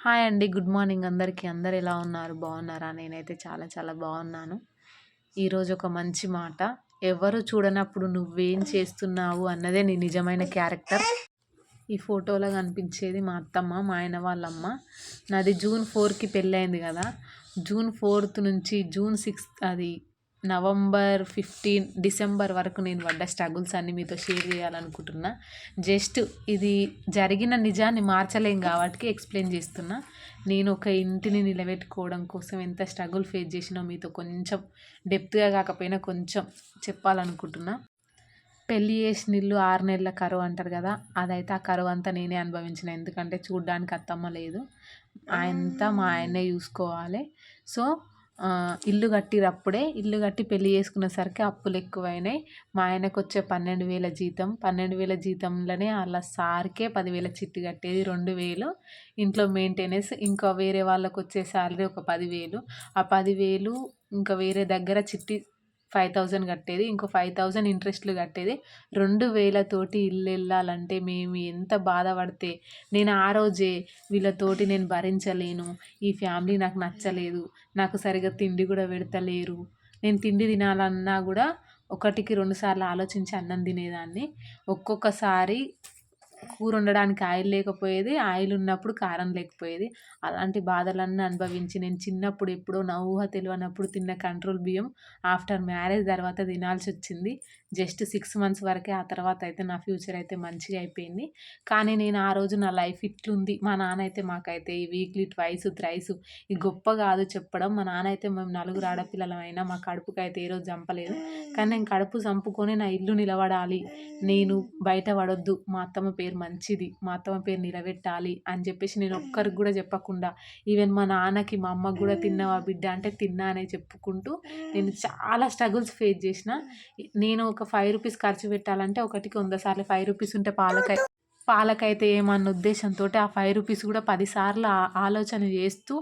Hi అండి good morning అందరికీ. అందరు ఎలా ఉన్నారు? బాగున్నారా? నేనైతే చాలా చాలా బాగున్నాను. ఈరోజు ఒక మంచి మాట. ఎవరు చూడనప్పుడు నువ్వేం చేస్తున్నావు అన్నదే నీ నిజమైన క్యారెక్టర్. ఈ ఫోటోలో కనిపించేది మా అత్తమ్మ మా ఆయన వాళ్ళమ్మ. నాది జూన్ ఫోర్కి పెళ్ళైంది కదా. జూన్ ఫోర్త్ నుంచి జూన్ సిక్స్త్ అది నవంబర్ ఫిఫ్టీన్ డిసెంబర్ వరకు నేను పడ్డ స్ట్రగుల్స్ అన్నీ మీతో షేర్ చేయాలనుకుంటున్నా. జస్ట్ ఇది జరిగిన నిజాన్ని మార్చలేం కాబట్టి ఎక్స్ప్లెయిన్ చేస్తున్నా. నేను ఒక ఇంటిని నిలబెట్టుకోవడం కోసం ఎంత స్ట్రగుల్ ఫేస్ చేసినో మీతో కొంచెం డెప్త్గా కాకపోయినా కొంచెం చెప్పాలనుకుంటున్నా. పెళ్ళి చేసిన ఇల్లు ఆరు నెలల కరువు అంటారు కదా అదైతే ఆ కరువు అంతా నేనే అనుభవించిన. ఎందుకంటే చూడ్డానికి అత్తమ్మ లేదు. ఆయనంతా మా ఆయనే చూసుకోవాలి. సో ఇల్లు కట్టిరప్పుడే ఇల్లు కట్టి పెళ్ళి చేసుకునేసరికి అప్పులు ఎక్కువైనాయి. మా ఆయనకు వచ్చే పన్నెండు వేల జీతం. పన్నెండు వేల జీతంలోనే వాళ్ళ సార్కే పదివేల చిట్టు కట్టేది రెండు వేలు. ఇంట్లో మెయింటెనెన్స్ ఇంకా వేరే వాళ్ళకు వచ్చే శాలరీ ఒక పదివేలు. ఆ పదివేలు ఇంకా వేరే దగ్గర చిట్టి ఫైవ్ థౌజండ్ కట్టేది ఇంకో ఫైవ్ థౌజండ్ ఇంట్రెస్ట్లు కట్టేది. రెండు వేలతోటి ఇల్లు వెళ్ళాలంటే మేము ఎంత బాధపడితే నేను ఆ రోజే వీళ్ళతోటి నేను భరించలేను. ఈ ఫ్యామిలీ నాకు నచ్చలేదు. నాకు సరిగ్గా తిండి కూడా పెడతలేరు. నేను తిండి తినాలన్నా కూడా ఒకటికి రెండు సార్లు ఆలోచించి అన్నం తినేదాన్ని. ఒక్కొక్కసారి కూర వండడానికి ఆయిల్ లేకపోయేది ఆయిల్ ఉన్నప్పుడు కారం లేకపోయేది. అలాంటి బాధలన్నీ అనుభవించి నేను చిన్నప్పుడు ఎప్పుడో నా ఊహ తెలియనప్పుడు తిన్న కంట్రోల్ బియ్యం ఆఫ్టర్ మ్యారేజ్ తర్వాత తినాల్సి వచ్చింది జస్ట్ సిక్స్ మంత్స్ వరకే ఆ తర్వాత అయితే నా ఫ్యూచర్ అయితే మంచిగా అయిపోయింది. కానీ నేను ఆ రోజు నా లైఫ్ ఇట్లుంది. మా నాన్న అయితే మాకైతే ఈ వీక్లీ ట్వైస్ థ్రైస్ ఈ గొప్ప కాదు చెప్పడం. మా నాన్న అయితే మేము నలుగురు ఆడపిల్లలమైనా మా కడుపుకి అయితే ఏ రోజు చంపలేదు. కానీ నేను కడుపు చంపుకొని నా ఇల్లు నిలబడాలి. నేను బయట పడొద్దు. మా అత్తమ్మ పేరు మంచిది. మా అత్తమ్మ పేరు నిలబెట్టాలి అని చెప్పేసి నేను ఒక్కరికి కూడా చెప్పకుండా ఈవెన్ మా నాన్నకి మా అమ్మకు కూడా తిన్నావా బిడ్డ అంటే తిన్నా అనే చెప్పుకుంటూ నేను చాలా స్ట్రగుల్స్ ఫేస్ చేసిన. నేను ఒక ఫైవ్ రూపీస్ ఖర్చు పెట్టాలంటే ఒకటికి వంద సార్లు ఫైవ్ రూపీస్ ఉంటే పాలకాయ పాలకైతే ఏమన్న ఉద్దేశంతో ఆ ఫైవ్ రూపీస్ కూడా పదిసార్లు ఆలోచన చేస్తూ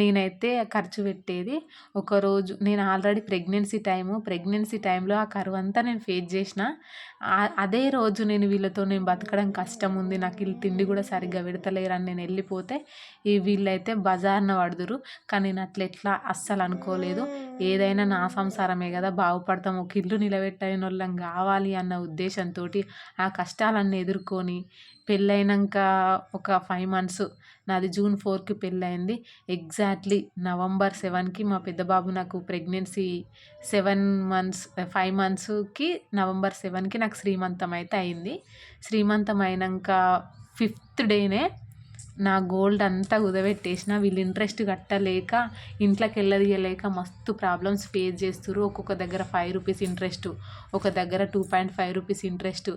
నేనైతే ఖర్చు పెట్టేది. ఒకరోజు నేను ఆల్రెడీ ప్రెగ్నెన్సీ టైము ప్రెగ్నెన్సీ టైంలో ఆ కరువు అంతా నేను ఫేస్ చేసిన. అదే రోజు నేను వీళ్ళతో నేను బతకడం కష్టం ఉంది. నాకు వీళ్ళు తిండి కూడా సరిగ్గా పెడతలేరని నేను వెళ్ళిపోతే ఈ వీళ్ళైతే బజార్న పడుదురు. కానీ నేను అట్లా ఎట్లా అస్సలు అనుకోలేదు. ఏదైనా నా సంసారమే కదా బాగుపడతాం ఒక ఇల్లు నిలబెట్టని వాళ్ళం కావాలి అన్న ఉద్దేశంతో ఆ కష్టాలన్నీ ఎదుర్కొని పెళ్ళైనాక ఒక ఫైవ్ మంత్స్ నాది జూన్ ఫోర్కి పెళ్ళయింది. ఎగ్జాక్ట్లీ నవంబర్ సెవెన్కి మా పెద్ద బాబు నాకు ప్రెగ్నెన్సీ సెవెన్ మంత్స్ ఫైవ్ మంత్స్కి నవంబర్ సెవెన్కి నాకు శ్రీమంతం అయితే అయింది. శ్రీమంతం అయినాక ఫిఫ్త్ డేనే నా గోల్డ్ అంతా కుదబెట్టేసిన వీళ్ళు ఇంట్రెస్ట్ కట్టలేక ఇంట్లోకి వెళ్ళదీయలేక మస్తు ప్రాబ్లమ్స్ ఫేస్ చేస్తున్నారు ఒక్కొక్క దగ్గర ఫైవ్ రూపీస్ ఇంట్రెస్ట్ ఒక దగ్గర two point five rupees interest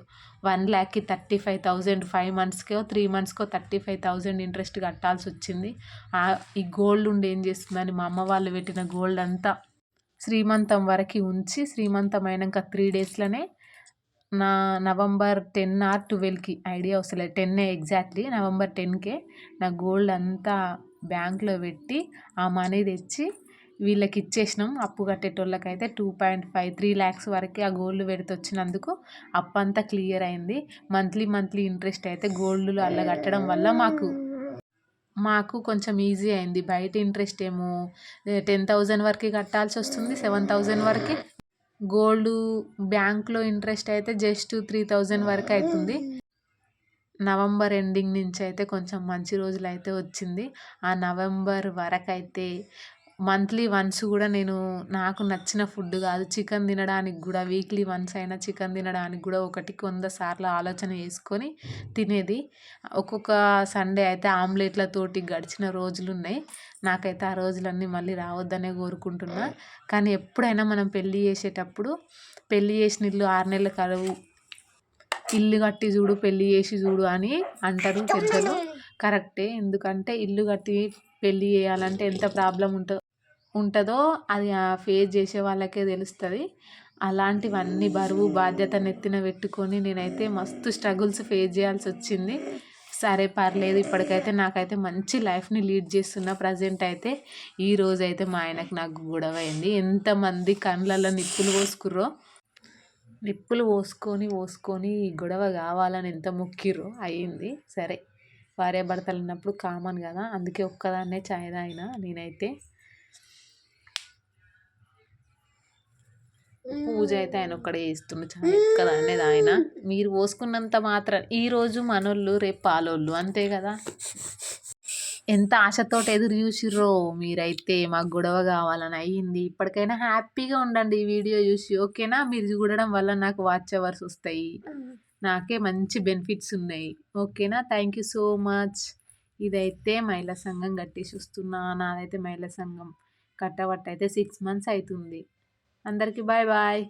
one ల్యాక్కి thirty five thousand five మంత్స్కో త్రీ మంత్స్కో థర్టీ ఫైవ్ థౌజండ్ ఇంట్రెస్ట్ కట్టాల్సి వచ్చింది. ఈ గోల్డ్ ఉండి ఏం చేస్తుందని మా అమ్మ వాళ్ళు పెట్టిన గోల్డ్ అంతా శ్రీమంతం వరకు ఉంచి శ్రీమంతం అయినాక త్రీ డేస్లోనే నా నవంబర్ టెన్ ఆర్ ట్వెల్వ్కి ఐడియా వస్తలేదు టెన్ ఎగ్జాక్ట్లీ నవంబర్ టెన్కే నా గోల్డ్ అంతా బ్యాంక్లో పెట్టి ఆ మనీ తెచ్చి వీళ్ళకి ఇచ్చేసినాం. అప్పు కట్టేటోళ్ళకైతే two point five three lakhs వరకే ఆ గోల్డ్ పెడితే వచ్చినందుకు అప్పు అంతా క్లియర్ అయింది. మంత్లీ మంత్లీ ఇంట్రెస్ట్ అయితే గోల్డ్లో అల్ల కట్టడం వల్ల మాకు మాకు కొంచెం ఈజీ అయింది. బయట ఇంట్రెస్ట్ ఏమో టెన్ థౌజండ్ వరకు కట్టాల్సి వస్తుంది సెవెన్ థౌజండ్ వరకు. గోల్డ్ బ్యాంక్లో ఇంట్రెస్ట్ అయితే జస్ట్ త్రీ థౌజండ్ వరకు అవుతుంది నవంబర్ ఎండింగ్ నుంచి అయితే కొంచెం మంచి రోజులు అయితే వచ్చింది. ఆ నవంబర్ వరకు అయితే మంత్లీ వన్స్ కూడా నేను నాకు నచ్చిన ఫుడ్ కాదు. చికెన్ తినడానికి కూడా వీక్లీ వన్స్ అయినా చికెన్ తినడానికి కూడా ఒకటికి వంద సార్లు ఆలోచన చేసుకొని తినేది. ఒక్కొక్క సండే అయితే ఆమ్లెట్లతోటి గడిచిన రోజులు ఉన్నాయి. నాకైతే ఆ రోజులన్నీ మళ్ళీ రావద్దనే కోరుకుంటున్నా. కానీ ఎప్పుడైనా మనం పెళ్ళి చేసేటప్పుడు పెళ్ళి చేసిన ఇల్లు ఆరు నెలల కరువు. ఇల్లు కట్టి చూడు పెళ్ళి చేసి చూడు అని అంటారు పెద్దలు. కరెక్టే. ఎందుకంటే ఇల్లు కట్టి పెళ్ళి చేయాలంటే ఎంత ప్రాబ్లం ఉంటుందో ఉంటుందో అది ఫేస్ చేసే వాళ్ళకే తెలుస్తుంది. అలాంటివన్నీ బరువు బాధ్యత నెత్తిన పెట్టుకొని నేనైతే మస్తు స్ట్రగుల్స్ ఫేస్ చేయాల్సి వచ్చింది. సరే పర్లేదు ఇప్పటికైతే నాకైతే మంచి లైఫ్ని లీడ్ చేస్తున్న ప్రజెంట్ అయితే ఈ రోజు అయితే మా ఆయనకు నాకు గొడవ అయింది ఎంతమంది కళ్ళల్లో నిప్పులు పోసుకుర్రో నిప్పులు పోసుకొని పోసుకొని గొడవ కావాలని ఎంత మొక్కిర్రో అయ్యింది. సరే భార్యాభర్తలు ఉన్నప్పుడు కామన్ కదా అందుకే ఒక్కదాన్నే చాయ్ తాగిన నేనైతే. పూజ అయితే ఆయన ఒక్కడే చేస్తుండు చాయ్ ఒక్కదాన్నే తాగిన మీరు పోసుకున్నంత మాత్రం ఈరోజు మనోళ్ళు రేపు పాలోళ్ళు అంతే కదా? ఎంత ఆశతోటి ఎదురు చూసిర్రో మీరైతే మాకు గొడవ కావాలని అయ్యింది. ఇప్పటికైనా హ్యాపీగా ఉండండి ఈ వీడియో చూసి ఓకేనా? మీరు చూడడం వల్ల నాకు వాచ్ అవర్స్ వస్తాయి. నాకే మంచి బెనిఫిట్స్ ఉన్నాయి. ఓకేనా? Thank you so much. ఇదైతే మహిళా సంఘం కట్టి చూస్తున్నా నాదైతే మహిళా సంఘం కట్టబట్ట అయితే సిక్స్ మంత్స్ అవుతుంది. అందరికీ బాయ్ బాయ్.